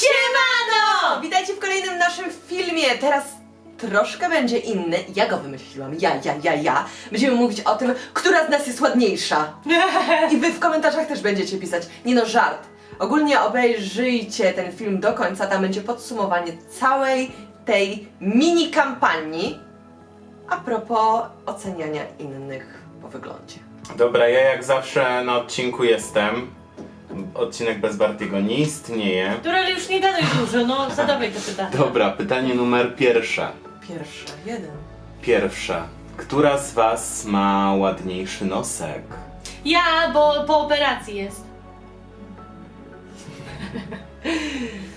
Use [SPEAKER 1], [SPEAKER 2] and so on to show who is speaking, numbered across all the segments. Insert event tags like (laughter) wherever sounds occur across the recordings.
[SPEAKER 1] Siemano! Witajcie w kolejnym naszym filmie. Teraz troszkę będzie inny. Ja go wymyśliłam. Ja, ja, ja, ja. Będziemy mówić o tym, która z nas jest ładniejsza. (laughs) I wy w komentarzach też będziecie pisać. Nie no, żart. Ogólnie obejrzyjcie ten film do końca. Tam będzie podsumowanie całej tej mini kampanii. A propos oceniania innych po wyglądzie.
[SPEAKER 2] Dobra, ja jak zawsze na odcinku jestem. Odcinek bez Bartiego nie istnieje.
[SPEAKER 3] Która ale już nie gadaj dużo, no zadawaj te pytania.
[SPEAKER 2] Dobra, pytanie numer pierwsze.
[SPEAKER 1] Pierwsze, jeden.
[SPEAKER 2] Pierwsze. Która z was ma ładniejszy nosek?
[SPEAKER 3] Ja, bo po operacji jest.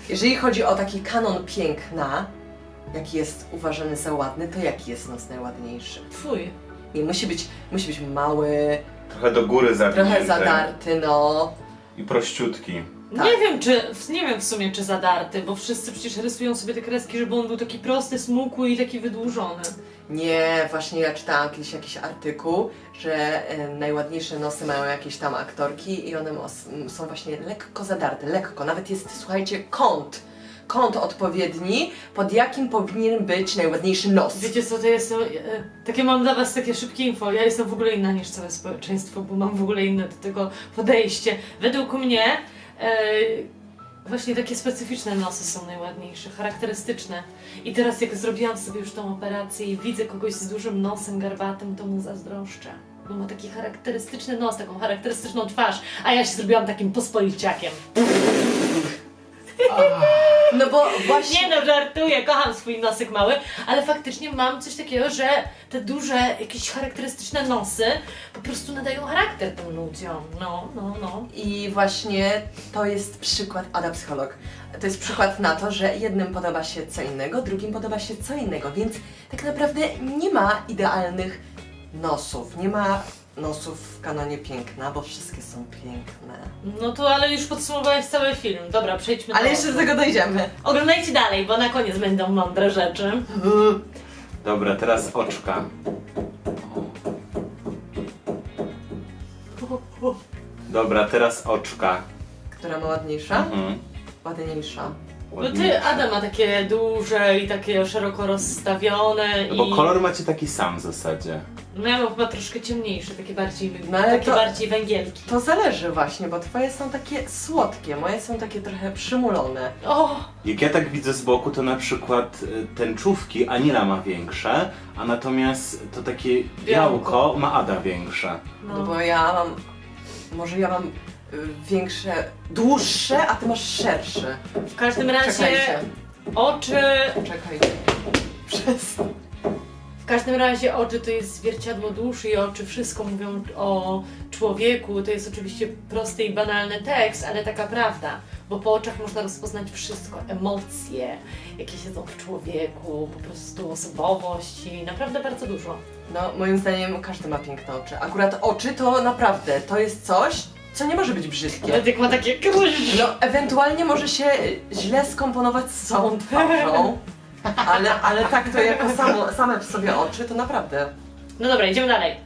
[SPEAKER 1] Jeżeli chodzi o taki kanon piękna, jaki jest uważany za ładny, to jaki jest nos najładniejszy?
[SPEAKER 3] Twój.
[SPEAKER 1] Nie, musi być, musi być mały,
[SPEAKER 2] Trochę do góry zawinięty.
[SPEAKER 1] trochę zadarty, no.
[SPEAKER 2] I prościutki.
[SPEAKER 1] Tak.
[SPEAKER 3] Nie wiem, czy, nie wiem w sumie, czy zadarty, bo wszyscy przecież rysują sobie te kreski, żeby on był taki prosty, smukły i taki wydłużony.
[SPEAKER 1] Nie, właśnie ja czytałam kiedyś jakiś artykuł, że e, najładniejsze nosy mają jakieś tam aktorki i one mos- m, są właśnie lekko zadarte, lekko. Nawet jest, słuchajcie, kąt. Kąt odpowiedni, pod jakim powinien być najładniejszy nos.
[SPEAKER 3] Wiecie co, to jest, e, takie mam dla was takie szybkie info, ja jestem w ogóle inna niż całe społeczeństwo, bo mam w ogóle inne do tego podejście. Według mnie e, właśnie takie specyficzne nosy są najładniejsze, charakterystyczne. I teraz jak zrobiłam sobie już tą operację i widzę kogoś z dużym nosem garbatym, to mu zazdroszczę. Bo ma taki charakterystyczny nos, taką charakterystyczną twarz, a ja się zrobiłam takim pospoliciakiem.
[SPEAKER 1] Bo właśnie...
[SPEAKER 3] Nie no, żartuję, kocham swój nosek mały, ale faktycznie mam coś takiego, że te duże, jakieś charakterystyczne nosy po prostu nadają charakter tym ludziom. No, no, no.
[SPEAKER 1] I właśnie to jest przykład, Ada psycholog, to jest przykład na to, że jednym podoba się co innego, drugim podoba się co innego, więc tak naprawdę nie ma idealnych nosów, nie ma nosów w kanonie piękna, bo wszystkie są piękne.
[SPEAKER 3] No to ale już podsumowałeś cały film. Dobra, przejdźmy
[SPEAKER 1] Ale
[SPEAKER 3] do...
[SPEAKER 1] jeszcze do tego dojdziemy.
[SPEAKER 3] Oglądajcie dalej, bo na koniec będą mądre rzeczy.
[SPEAKER 2] Dobra, teraz oczka. Dobra, teraz oczka.
[SPEAKER 1] Która ma ładniejsza?
[SPEAKER 2] Mhm.
[SPEAKER 1] Ładniejsza.
[SPEAKER 3] No
[SPEAKER 2] Ładniejsze.
[SPEAKER 3] ty, Adam ma takie duże i takie szeroko rozstawione
[SPEAKER 2] No
[SPEAKER 3] i...
[SPEAKER 2] bo kolor macie taki sam w zasadzie.
[SPEAKER 3] No ja mam chyba troszkę ciemniejsze, takie bardziej,
[SPEAKER 1] No ale
[SPEAKER 3] takie
[SPEAKER 1] to-
[SPEAKER 3] bardziej węgielki.
[SPEAKER 1] To zależy właśnie, bo twoje są takie słodkie, moje są takie trochę przymulone.
[SPEAKER 3] O!
[SPEAKER 2] Jak ja tak widzę z boku, to na przykład y, tęczówki Anila ma większe, a natomiast to takie białko
[SPEAKER 3] Białko.
[SPEAKER 2] ma Ada większe.
[SPEAKER 1] No,
[SPEAKER 3] No.
[SPEAKER 1] bo ja mam, może ja mam większe, dłuższe, a ty masz szersze.
[SPEAKER 3] W każdym razie
[SPEAKER 1] Czekajcie,
[SPEAKER 3] oczy
[SPEAKER 1] czekajcie. Przez...
[SPEAKER 3] W każdym razie oczy to jest zwierciadło duszy i oczy wszystko mówią o człowieku. To jest oczywiście prosty i banalny tekst, ale taka prawda. Bo po oczach można rozpoznać wszystko, emocje, jakie siedzą w człowieku, po prostu osobowość i naprawdę bardzo dużo.
[SPEAKER 1] No, moim zdaniem każdy ma piękne oczy. Akurat oczy to naprawdę, to jest coś, co nie może być brzydkie.
[SPEAKER 3] Medyk ma takie
[SPEAKER 1] No, ewentualnie może się źle skomponować z całą twarzą, ale, ale tak to jako samo, same w sobie oczy, to naprawdę.
[SPEAKER 3] No dobra, idziemy dalej.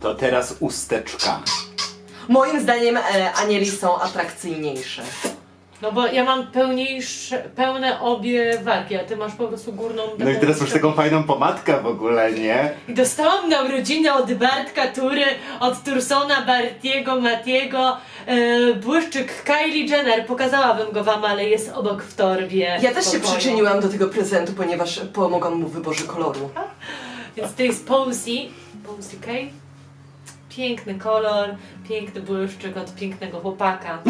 [SPEAKER 2] To teraz usteczka.
[SPEAKER 1] Moim zdaniem e, anieli są atrakcyjniejsze.
[SPEAKER 3] No bo ja mam pełniejsze, pełne obie wargi, a ty masz po prostu górną
[SPEAKER 2] No i teraz masz taką fajną pomadkę w ogóle, nie?
[SPEAKER 3] I dostałam na urodziny od Bartka Tury, od Tursona, Bartiego, Matiego, e, błyszczyk Kylie Jenner. Pokazałabym go wam, ale jest obok w torbie.
[SPEAKER 1] Ja też się przyczyniłam do tego prezentu, ponieważ pomogłam mu w wyborze koloru.
[SPEAKER 3] Więc to jest Posy, Posy K. Piękny kolor, piękny błyszczyk od pięknego chłopaka. (laughs)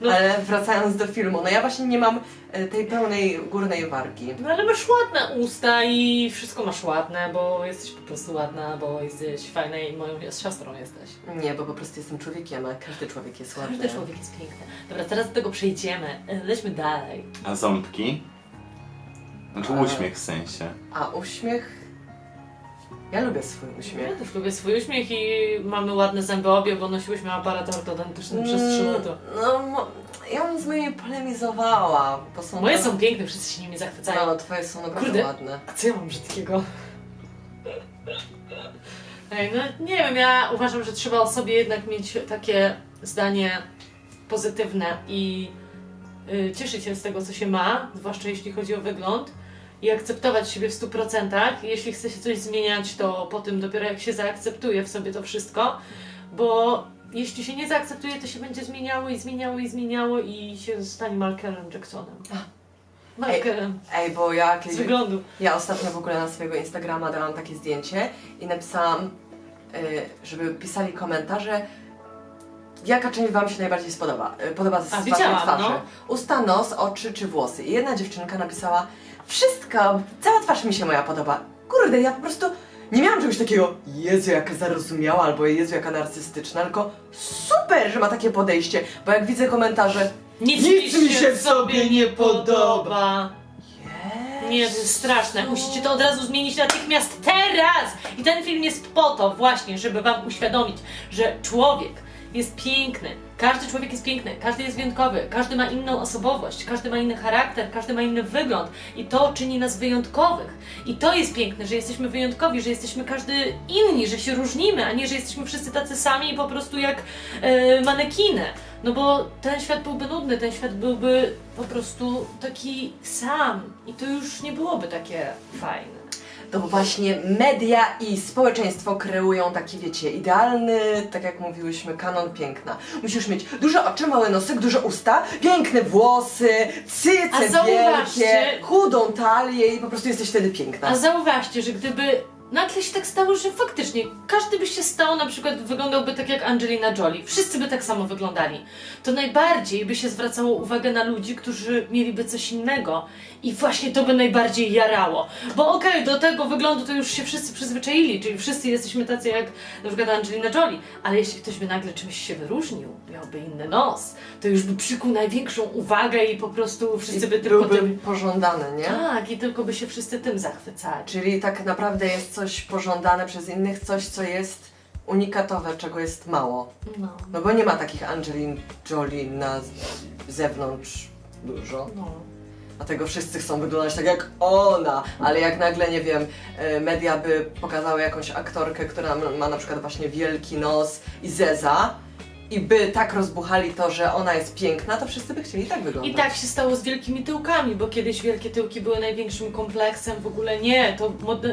[SPEAKER 3] No.
[SPEAKER 1] Ale wracając do filmu, no ja właśnie nie mam e, tej pełnej górnej wargi.
[SPEAKER 3] No ale masz ładne usta i wszystko masz ładne, bo jesteś po prostu ładna, bo jesteś fajna i moją siostrą jesteś.
[SPEAKER 1] Nie, bo po prostu jestem człowiekiem, a każdy człowiek jest ładny.
[SPEAKER 3] Każdy człowiek jest piękny. Dobra, teraz do tego przejdziemy. E, Lećmy dalej.
[SPEAKER 2] A ząbki? Znaczy
[SPEAKER 1] A.
[SPEAKER 2] uśmiech w sensie.
[SPEAKER 1] A uśmiech... Ja lubię swój
[SPEAKER 3] Ja
[SPEAKER 1] uśmiech.
[SPEAKER 3] też lubię swój uśmiech i mamy ładne zęby obie, bo nosiłyśmy aparat ortodontyczny przez 3
[SPEAKER 1] Mm,
[SPEAKER 3] lata.
[SPEAKER 1] No, mo- ja bym z moimi polemizowała, bo są...
[SPEAKER 3] Moje
[SPEAKER 1] to-
[SPEAKER 3] są piękne, wszyscy się nimi zachwycają.
[SPEAKER 1] No, twoje są naprawdę
[SPEAKER 3] Kurde.
[SPEAKER 1] ładne.
[SPEAKER 3] A co ja mam brzydkiego? (laughs) Ej, no nie wiem, ja uważam, że trzeba o sobie jednak mieć takie zdanie pozytywne i y, cieszyć się z tego, co się ma, zwłaszcza jeśli chodzi o wygląd i akceptować siebie w 100%. Jeśli chce się coś zmieniać, to po tym dopiero jak się zaakceptuje w sobie to wszystko, bo jeśli się nie zaakceptuje, to się będzie zmieniało i zmieniało i zmieniało i się stanie Michaelem Jacksonem. Michaelem.
[SPEAKER 1] Ej, bo ja
[SPEAKER 3] Z
[SPEAKER 1] kiedyś...
[SPEAKER 3] wyglądu.
[SPEAKER 1] Ja ostatnio w ogóle na swojego Instagrama dałam takie zdjęcie i napisałam, y, żeby pisali komentarze, jaka część Wam się najbardziej spodoba, y, podoba z
[SPEAKER 3] A,
[SPEAKER 1] Waszej twarzy.
[SPEAKER 3] no.
[SPEAKER 1] Usta, nos, oczy czy włosy. I jedna dziewczynka napisała, wszystko, cała twarz mi się moja podoba. Kurde, ja po prostu nie miałam czegoś takiego, Jezu, jaka zarozumiała, albo Jezu, jaka narcystyczna, tylko super, że ma takie podejście, bo jak widzę komentarze,
[SPEAKER 3] Nic,
[SPEAKER 1] mi się w sobie nie
[SPEAKER 3] podoba. Nie, to jest straszne. Musicie to od razu zmienić natychmiast teraz! I ten film jest po to właśnie, żeby wam uświadomić, że człowiek jest piękny. Każdy człowiek jest piękny, każdy jest wyjątkowy, każdy ma inną osobowość, każdy ma inny charakter, każdy ma inny wygląd i to czyni nas wyjątkowych. I to jest piękne, że jesteśmy wyjątkowi, że jesteśmy każdy inni, że się różnimy, a nie, że jesteśmy wszyscy tacy sami po prostu jak e, manekiny. No bo ten świat byłby nudny, ten świat byłby po prostu taki sam i to już nie byłoby takie fajne.
[SPEAKER 1] To właśnie media i społeczeństwo kreują taki, wiecie, idealny, tak jak mówiłyśmy, kanon piękna. Musisz mieć duże oczy, małe nosek, duże usta, piękne włosy,
[SPEAKER 3] A
[SPEAKER 1] cyce
[SPEAKER 3] zauważcie-
[SPEAKER 1] wielkie, chudą talię i po prostu jesteś wtedy piękna.
[SPEAKER 3] A zauważcie, że gdyby nagle się tak stało, że faktycznie każdy by się stał, na przykład wyglądałby tak jak Angelina Jolie, wszyscy by tak samo wyglądali, to najbardziej by się zwracało uwagę na ludzi, którzy mieliby coś innego i właśnie to by najbardziej jarało. Bo okej, do tego wyglądu to już się wszyscy przyzwyczaili, czyli wszyscy jesteśmy tacy jak na przykład Angelina Jolie, ale jeśli ktoś by nagle czymś się wyróżnił, miałby inny nos, to już by przykuł największą uwagę i po prostu wszyscy by
[SPEAKER 1] I
[SPEAKER 3] tylko
[SPEAKER 1] byłby
[SPEAKER 3] tym...
[SPEAKER 1] pożądany, nie?
[SPEAKER 3] Tak, i tylko by się wszyscy tym zachwycali.
[SPEAKER 1] Czyli tak naprawdę jest coś pożądane przez innych, coś co jest unikatowe, czego jest mało.
[SPEAKER 3] No.
[SPEAKER 1] No bo nie ma takich Angelin Jolie na z- zewnątrz dużo.
[SPEAKER 3] No.
[SPEAKER 1] Dlatego wszyscy chcą wyglądać tak jak ona, ale jak nagle, nie wiem, e, media by pokazały jakąś aktorkę, która ma na przykład właśnie wielki nos i zeza i by tak rozbuchali to, że ona jest piękna, to wszyscy by chcieli tak wyglądać.
[SPEAKER 3] I tak się stało z wielkimi tyłkami, bo kiedyś wielkie tyłki były największym kompleksem, w ogóle nie, to mod-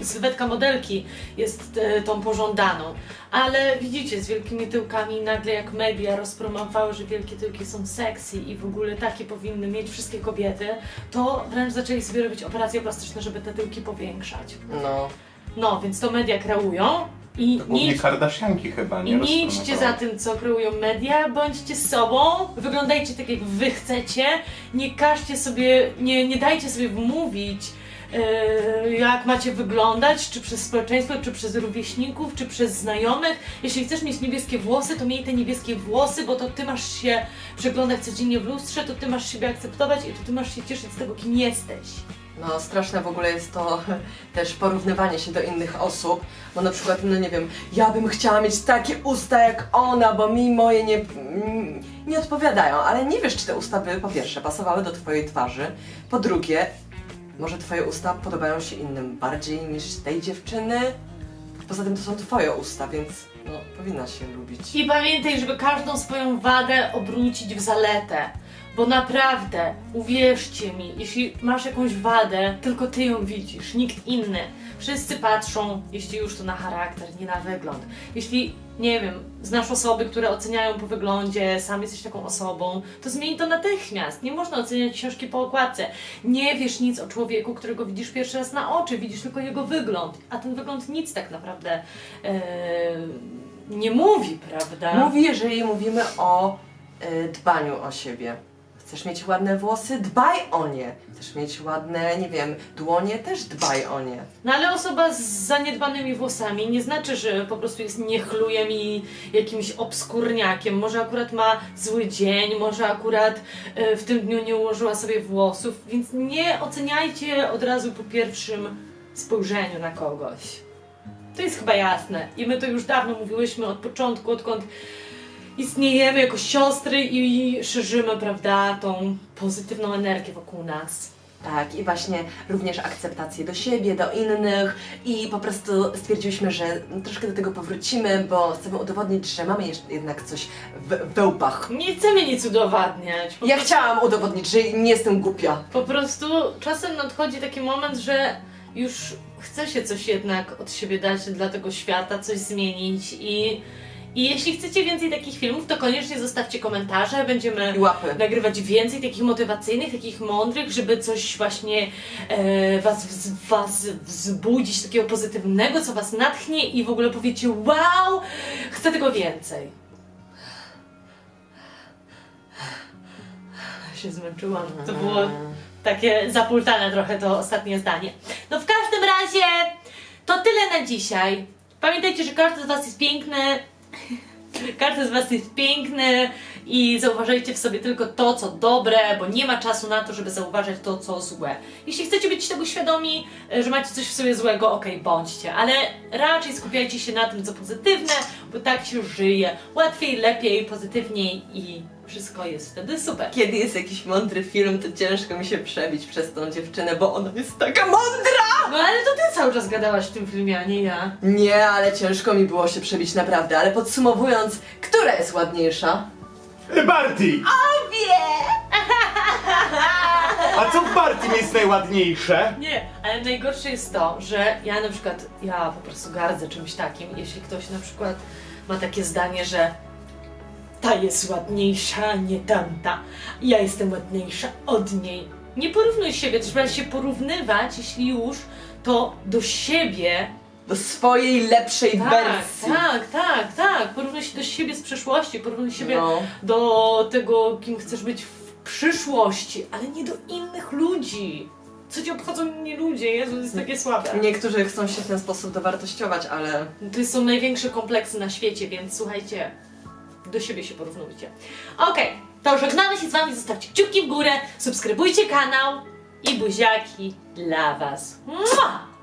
[SPEAKER 3] e, sylwetka modelki jest e, tą pożądaną. Ale widzicie, z wielkimi tyłkami nagle jak media rozpromowały, że wielkie tyłki są sexy i w ogóle takie powinny mieć wszystkie kobiety, to wręcz zaczęli sobie robić operacje plastyczne, żeby te tyłki powiększać.
[SPEAKER 1] No.
[SPEAKER 3] No, więc to media kreują i
[SPEAKER 2] To
[SPEAKER 3] nie
[SPEAKER 2] głównie Kardashianki chyba, nie
[SPEAKER 3] I nie idźcie za tym, co kreują media, bądźcie sobą, wyglądajcie tak, jak wy chcecie, nie każcie sobie, nie, nie dajcie sobie wmówić, jak macie wyglądać, czy przez społeczeństwo, czy przez rówieśników, czy przez znajomych. Jeśli chcesz mieć niebieskie włosy, to miej te niebieskie włosy, bo to ty masz się przeglądać codziennie w lustrze, to ty masz siebie akceptować i to ty masz się cieszyć z tego, kim jesteś.
[SPEAKER 1] No, straszne w ogóle jest to (laughs) też porównywanie się do innych osób, bo na przykład, no nie wiem, ja bym chciała mieć takie usta jak ona, bo mi moje nie, mm, nie odpowiadają, ale nie wiesz, czy te usta by po pierwsze pasowały do twojej twarzy, po drugie, może twoje usta podobają się innym bardziej niż tej dziewczyny, poza tym to są twoje usta, więc no, powinna się lubić.
[SPEAKER 3] I pamiętaj, żeby każdą swoją wadę obrócić w zaletę. Bo naprawdę, uwierzcie mi, jeśli masz jakąś wadę, tylko ty ją widzisz, nikt inny. Wszyscy patrzą, jeśli już to na charakter, nie na wygląd. Jeśli, nie wiem, znasz osoby, które oceniają po wyglądzie, sam jesteś taką osobą, to zmień to natychmiast. Nie można oceniać książki po okładce. Nie wiesz nic o człowieku, którego widzisz pierwszy raz na oczy, widzisz tylko jego wygląd, a ten wygląd nic tak naprawdę e, nie mówi, prawda?
[SPEAKER 1] Mówi, jeżeli mówimy o y, dbaniu o siebie. Chcesz mieć ładne włosy? Dbaj o nie. Chcesz mieć ładne, nie wiem, dłonie? Też dbaj o nie.
[SPEAKER 3] No ale osoba z zaniedbanymi włosami nie znaczy, że po prostu jest niechlujem i jakimś obskurniakiem. Może akurat ma zły dzień, może akurat e, w tym dniu nie ułożyła sobie włosów, więc nie oceniajcie od razu po pierwszym spojrzeniu na kogoś. To jest chyba jasne. I my to już dawno mówiłyśmy od początku, odkąd istniejemy jako siostry i szerzymy, prawda, tą pozytywną energię wokół nas.
[SPEAKER 1] Tak, i właśnie również akceptację do siebie, do innych i po prostu stwierdziliśmy, że troszkę do tego powrócimy, bo chcemy udowodnić, że mamy jeszcze jednak coś w, we łbach.
[SPEAKER 3] Nie chcemy nic udowadniać. Po,
[SPEAKER 1] Ja chciałam udowodnić, że nie jestem głupia.
[SPEAKER 3] po prostu czasem nadchodzi taki moment, że już chce się coś jednak od siebie dać dla tego świata, coś zmienić i, i jeśli chcecie więcej takich filmów, to koniecznie zostawcie komentarze, będziemy nagrywać więcej takich motywacyjnych, takich mądrych, żeby coś właśnie e, was, was wzbudzić, takiego pozytywnego, co was natchnie i w ogóle powiecie wow, chcę tego więcej. się zmęczyłam. To było takie zapultane trochę to ostatnie zdanie. No w każdym razie to tyle na dzisiaj. Pamiętajcie, że każdy z Was jest piękny. Każdy z Was jest piękny i zauważajcie w sobie tylko to, co dobre, bo nie ma czasu na to, żeby zauważać to, co złe. Jeśli chcecie być tego świadomi, e, że macie coś w sobie złego, okej, bądźcie, ale raczej skupiajcie się na tym, co pozytywne, bo tak się żyje łatwiej, lepiej, pozytywniej i wszystko jest wtedy super.
[SPEAKER 1] Kiedy jest jakiś mądry film, to ciężko mi się przebić przez tą dziewczynę, bo ona jest taka mądra!
[SPEAKER 3] No ale to ty cały czas gadałaś w tym filmie, a nie ja.
[SPEAKER 1] Nie, ale ciężko mi było się przebić naprawdę, ale podsumowując, która jest ładniejsza?
[SPEAKER 2] Barty!
[SPEAKER 1] Wie!
[SPEAKER 2] A co w Bartym jest najładniejsze?
[SPEAKER 3] Nie, ale najgorsze jest to, że ja na przykład, ja po prostu gardzę czymś takim, jeśli ktoś na przykład ma takie zdanie, że ta jest ładniejsza, nie tamta. Ja jestem ładniejsza od niej. Nie porównuj siebie, trzeba się porównywać, jeśli już, to do siebie.
[SPEAKER 1] Do swojej lepszej
[SPEAKER 3] Tak,
[SPEAKER 1] wersji.
[SPEAKER 3] tak, tak, tak. Porównuj się do siebie z przeszłości, porównuj siebie
[SPEAKER 1] No.
[SPEAKER 3] do tego, kim chcesz być w przyszłości, ale nie do innych ludzi. Co ci obchodzą inni ludzie? Jezu, to jest takie słabe.
[SPEAKER 1] Niektórzy chcą się w ten sposób dowartościować, ale
[SPEAKER 3] To są największe kompleksy na świecie, więc słuchajcie, do siebie się porównujcie. Okej, to żegnamy się z wami, zostawcie kciuki w górę, subskrybujcie kanał i buziaki dla was. Mua!